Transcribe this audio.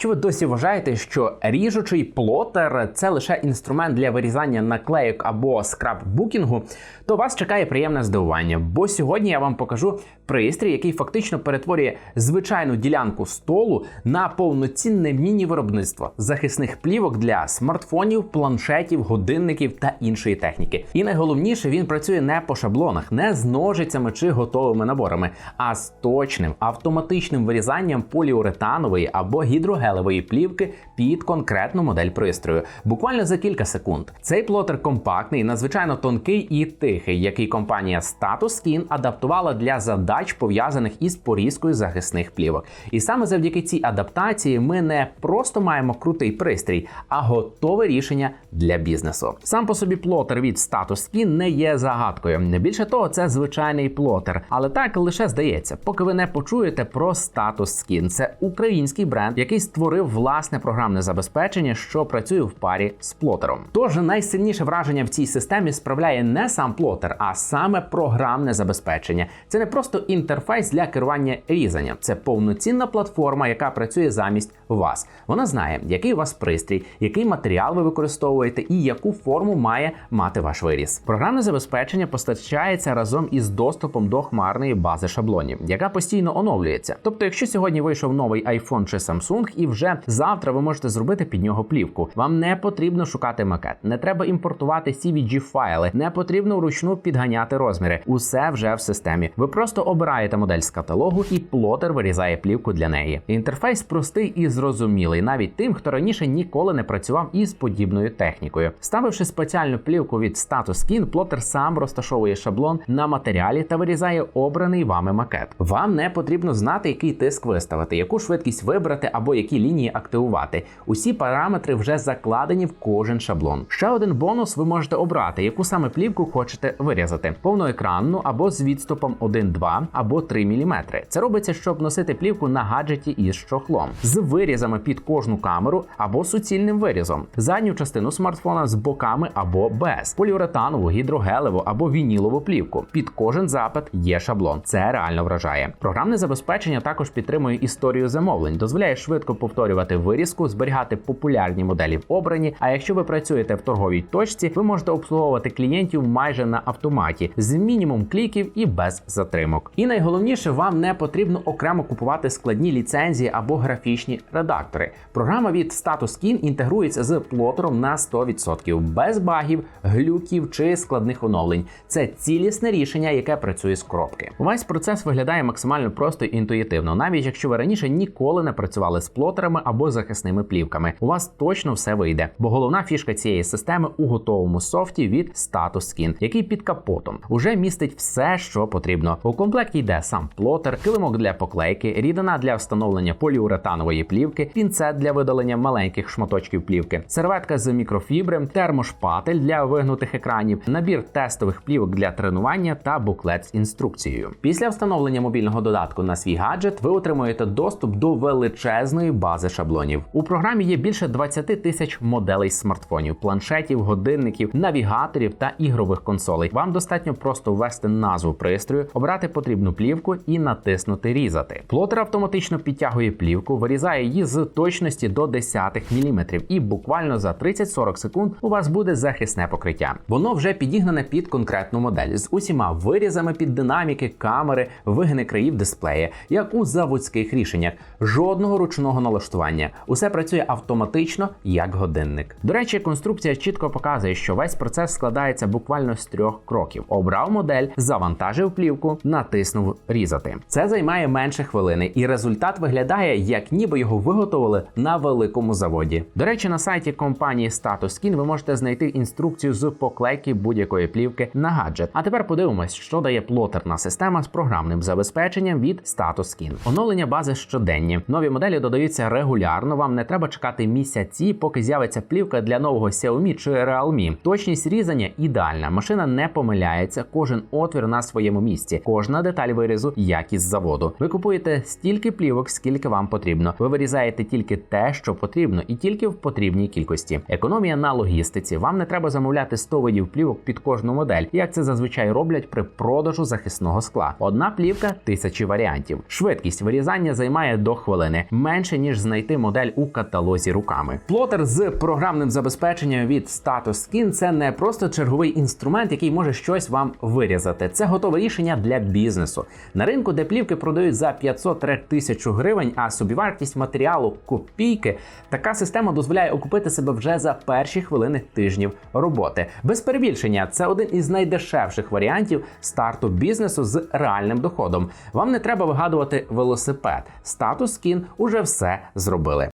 Якщо ви досі вважаєте, що ріжучий плотер це лише інструмент для вирізання наклейок або скраббукінгу, то вас чекає приємне здивування. Бо сьогодні я вам покажу пристрій, який фактично перетворює звичайну ділянку столу на повноцінне міні-виробництво захисних плівок для смартфонів, планшетів, годинників та іншої техніки. І найголовніше, він працює не по шаблонах, не з ножицями чи готовими наборами, а з точним автоматичним вирізанням поліуретанової або гідрогелевої плівки під конкретну модель пристрою. Буквально за кілька секунд. Цей плотер компактний, надзвичайно тонкий і тихий, який компанія Status Skin адаптувала для задач пов'язаних із порізкою захисних плівок. І саме завдяки цій адаптації ми не просто маємо крутий пристрій, а готове рішення для бізнесу. Сам по собі плотер від Status Skin не є загадкою. Не більше того, це звичайний плотер, але так лише здається, поки ви не почуєте про Status Skin. Це український бренд, який створив власне програмне забезпечення, що працює в парі з плотером. Тож найсильніше враження в цій системі справляє не сам плотер, а саме програмне забезпечення. Це не просто інтерфейс для керування різанням, це повноцінна платформа, яка працює замість вас. Вона знає, який у вас пристрій, який матеріал ви використовуєте і яку форму має мати ваш виріз. Програмне забезпечення постачається разом із доступом до хмарної бази шаблонів, яка постійно оновлюється. Тобто, якщо сьогодні вийшов новий iPhone чи Samsung, і вже завтра ви можете зробити під нього плівку. Вам не потрібно шукати макет, не треба імпортувати cvg файли, не потрібно вручну підганяти розміри. Усе вже в системі. Ви просто обираєте модель з каталогу, і плотер вирізає плівку для неї. Інтерфейс простий і зрозумілий, навіть тим, хто раніше ніколи не працював із подібною технікою. Ставивши спеціальну плівку від Status Skin, плотер сам розташовує шаблон на матеріалі та вирізає обраний вами макет. Вам не потрібно знати, який тиск виставити, яку швидкість вибрати або які лінії активувати. Усі параметри вже закладені в кожен шаблон. Ще один бонус: ви можете обрати, яку саме плівку хочете вирізати: повноекранну або з відступом 1-2 або 3 мм. Це робиться, щоб носити плівку на гаджеті із чохлом, з вирізами під кожну камеру або суцільним вирізом, задню частину смартфона з боками або без, поліуретанову, гідрогелеву або вінілову плівку. Під кожен запит є шаблон. Це реально вражає. Програмне забезпечення також підтримує історію замовлень, дозволяє швидко повторювати вирізку, зберігати популярні моделі в обрані. А якщо ви працюєте в торговій точці, ви можете обслуговувати клієнтів майже на автоматі з мінімум кліків і без затримок. І найголовніше, вам не потрібно окремо купувати складні ліцензії або графічні редактори. Програма від Status Skin інтегрується з плотером на 100%, без багів, глюків чи складних оновлень. Це цілісне рішення, яке працює з коробки. Увесь процес виглядає максимально просто і інтуїтивно, навіть якщо ви раніше ніколи не працювали з плотерами або захисними плівками. У вас точно все вийде, бо головна фішка цієї системи у готовому софті від Status Skin, який під капотом уже містить все, що потрібно. У комплекті йде сам плотер, килимок для поклейки, рідина для встановлення поліуретанової плівки, пінцет для видалення маленьких шматочків плівки, серветка з мікрофібри, термошпатель для вигнутих екранів, набір тестових плівок для тренування та буклет з інструкцією. Після встановлення мобільного додатку на свій гаджет ви отримуєте доступ до величезної бази шаблонів. У програмі є більше 20 тисяч моделей смартфонів, планшетів, годинників, навігаторів та ігрових консолей. Вам достатньо просто ввести назву пристрою, обрати потрібну плівку і натиснути різати. Плотер автоматично підтягує плівку, вирізає її з точності до десятих міліметрів, і буквально за 30-40 секунд у вас буде захисне покриття. Воно вже підігнане під конкретну модель з усіма вирізами під динаміки, камери, вигини країв дисплея, як у заводських рішеннях. Жодного ручного налаштування. Усе працює автоматично, як годинник. До речі, конструкція чітко показує, що весь процес складається буквально з трьох кроків: обрав модель, завантажив плівку, натиснув різати. Це займає менше хвилини, і результат виглядає, як ніби його виготовили на великому заводі. До речі, на сайті компанії Status Skin ви можете знайти інструкцію з поклейки будь-якої плівки на гаджет. А тепер подивимось, що дає плотерна система з програмним забезпеченням від Status Skin. Оновлення бази щоденні. Нові моделі додаються регулярно. Вам не треба чекати місяці, поки з'явиться плівка для нового Xiaomi чи Realme. Точність різання ідеальна. Машина не помиляється, кожен отвір на своєму місці, кожна деталь вирізу, як із заводу. Ви купуєте стільки плівок, скільки вам потрібно. Ви вирізаєте тільки те, що потрібно, і тільки в потрібній кількості. Економія на логістиці. Вам не треба замовляти 100 видів плівок під кожну модель, як це зазвичай роблять при продажу захисного скла. Одна плівка тисячі варіантів. Швидкість вирізання займає до хвилини менше ніж ніж знайти модель у каталозі руками. Плотер з програмним забезпеченням від Status Skin – це не просто черговий інструмент, який може щось вам вирізати. Це готове рішення для бізнесу. На ринку, де плівки продають за 500-1000 гривень, а собівартість матеріалу копійки, така система дозволяє окупити себе вже за перші хвилини тижнів роботи. Без перебільшення, це один із найдешевших варіантів старту бізнесу з реальним доходом. Вам не треба вигадувати велосипед. Статус Skin уже все зробили.